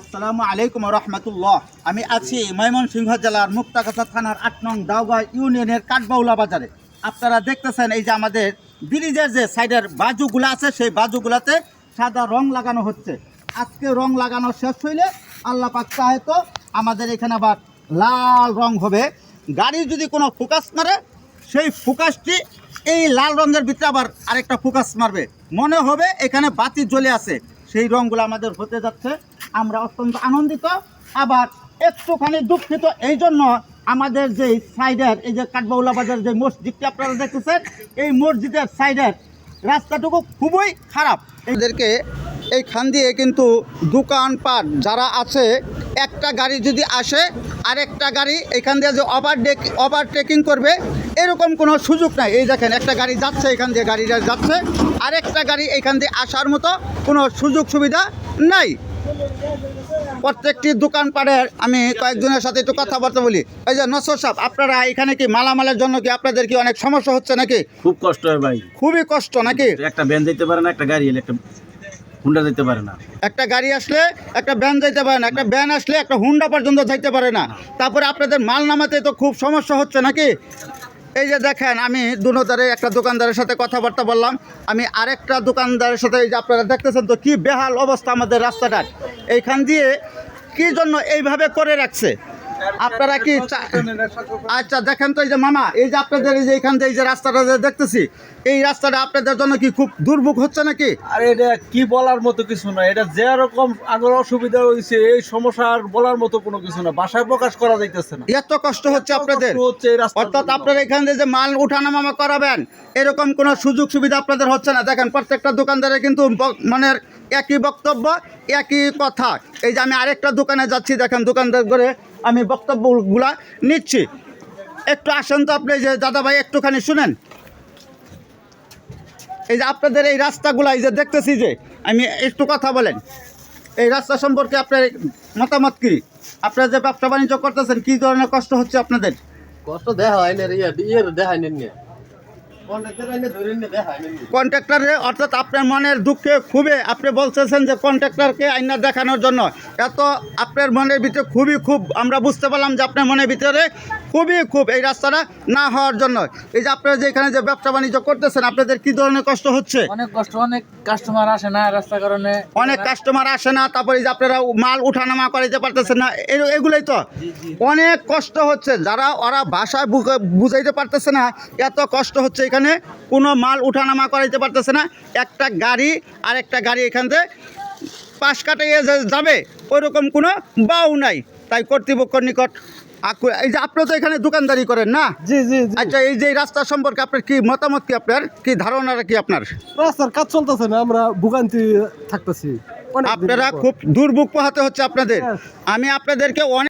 আসসালামু আলাইকুম রহমতুল্লাহ। আমি আছি ময়মনসিংহ জেলার মুক্তাগাছা থানার আট নং দাওগাঁ ইউনিয়নের কাঠবাউলা বাজারে। আপনারা দেখতেছেন এই যে আমাদের ব্রিজের যে সাইডের বাজুগুলো আছে, সেই বাজুগুলাতে সাদা রং লাগানো হচ্ছে। আজকে রং লাগানো শেষ হইলে আল্লাহ পাক হয়তো আমাদের এখানে আবার লাল রং হবে। গাড়ি যদি কোনো ফোকাস মারে, সেই ফোকাসটি এই লাল রঙের ভিতরে আবার আরেকটা ফোকাস মারবে। মনে হবে এখানে বাতি জ্বলে আছে। সেই রঙগুলো আমাদের হতে যাচ্ছে। আমরা অত্যন্ত আনন্দিত। আবার একটুখানি দুঃখিত, এই জন্য আমাদের যে সাইডের, এই যে কাঠবাউলা বাজার যে মসজিদটি আপনারা দেখতেছেন, এই মসজিদের সাইডের রাস্তাটুকু খুবই খারাপ। এদেরকে এইখান দিয়ে কিন্তু দোকানপাট যারা আছে, একটা গাড়ি যদি আসে, আরেকটা গাড়ি এখান দিয়ে যে ওভারটেক ওভারটেকিং করবে, এরকম কোনো সুযোগ নাই। এই দেখেন, একটা গাড়ি যাচ্ছে এখান দিয়ে, গাড়িটা যাচ্ছে, আরেকটা গাড়ি এখান দিয়ে আসার মতো কোনো সুযোগ সুবিধা নাই। প্রত্যেকটি দোকানপাটের আমি কয়েকজনের সাথে একটু কথাবার্তা বলি। এই যে নসর সাহেব আপনারা এখানে কি মালামালের জন্য কি আপনাদের কি অনেক সমস্যা হচ্ছে নাকি? খুব কষ্ট হয় ভাই। খুবই কষ্ট নাকি? একটা ভ্যান যেতে পারে না একটা গাড়ি এলে একটা হুন্ডা পারে না। একটা গাড়ি আসলে একটা ভ্যান যাইতে পারে না একটা ভ্যান আসলে একটা হুন্ডা পর্যন্ত যাইতে পারে না। তারপরে আপনাদের মাল নামাতে তো খুব সমস্যা হচ্ছে নাকি? এই যে দেখেন, আমি দুনোদারে একটা দোকানদারের সাথে কথাবার্তা বললাম। আমি আরেকটা দোকানদারের সাথে এই যে আপনারা দেখতেছেন তো কি বেহাল অবস্থা আমাদের রাস্তাটার এইখান দিয়ে কি জন্য এইভাবে করে রাখছে? আপনারা কি আচ্ছা দেখেন তো এই যে মামা এই যে আপনাদের এই যে দিয়ে এই যে রাস্তাটা যে দেখতেছি এই রাস্তাটা আপনাদের জন্য কি খুব দুর্ভোগ হচ্ছে নাকি? আর এটা কি বলার মতো কিছু না এটা আগের অসুবিধা হয়েছে এই সমস্যা আর বলার মতো কোনো কিছু না ভাষায় প্রকাশ করা যাইতেছে না। এত কষ্ট হচ্ছে আপনাদের? অর্থাৎ আপনারা এখান থেকে যে মাল উঠানামা করাবেন এরকম কোনো সুযোগ সুবিধা আপনাদের হচ্ছে না? দেখেন প্রত্যেকটা দোকানদারে কিন্তু মনের একই বক্তব্য একই কথা। এই যে আমি আরেকটা দোকানে যাচ্ছি দেখেন দোকানদার করে আমি বক্তব্যগুলা নিচ্ছি। একটু আসেন তো আপনি যে দাদাভাই একটুখানি শুনেন। এই যে আপনাদের এই রাস্তাগুলা, এই যে দেখতেছি যে, আমি একটু কথা বলেন। এই রাস্তা সম্পর্কে আপনার মতামত কী? আপনারা যে ব্যবসা বাণিজ্য করতেছেন, কী ধরনের কষ্ট হচ্ছে আপনাদের? কষ্ট দেখা হয় না দেখা ইয়ে ইয়ে নেন নে। কন্ট্রাক্টর অর্থাৎ আপনার মনের দুঃখে খুবই আপনি বলতেছেন যে কন্ট্রাক্টরকে আইনা দেখানোর জন্য। এত আপনার মনের ভিতরে খুবই খুব আমরা বুঝতে পারলাম যে আপনার মনের ভিতরে খুবই খুব এই রাস্তাটা না হওয়ার জন্য। এই যে আপনারা যে এখানে যে ব্যবসা বাণিজ্য করতেছেন আপনাদের কি ধরনের কষ্ট হচ্ছে? অনেক কষ্ট অনেক কাস্টমার আসে না রাস্তার কারণে। অনেক কাস্টমার আসে না তারপরে এই যে আপনারা মাল উঠানামা করাইতে পারতেছেন না এগুলোই তো। অনেক কষ্ট হচ্ছে যারা ওরা ভাষায় বুঝ- বুঝাইতে পারতেছে না এত কষ্ট হচ্ছে এখানে কোনো মাল উঠানামা করাইতে পারতেছে না একটা গাড়ি আর একটা গাড়ি এখান থেকে পাশ কাটিয়ে যে যাবে ওইরকম কোনো বাউ নাই। তাই কর্তৃপক্ষের নিকট এই যে আপনি তো এখানে দোকানদারি করেন না? জি জি আচ্ছা এই যে রাস্তা সম্পর্কে আপনার কি মতামত কি আপনার? কি ধারণাটা কি আপনার? রাস্তার কাজ চলতেছে না আমরা ভোগান্তি থাকতেছি। আপনারা খুব দুর্ভোগ পোহাতে হচ্ছে আপনাদের। আমি আপনাদেরকে অনেক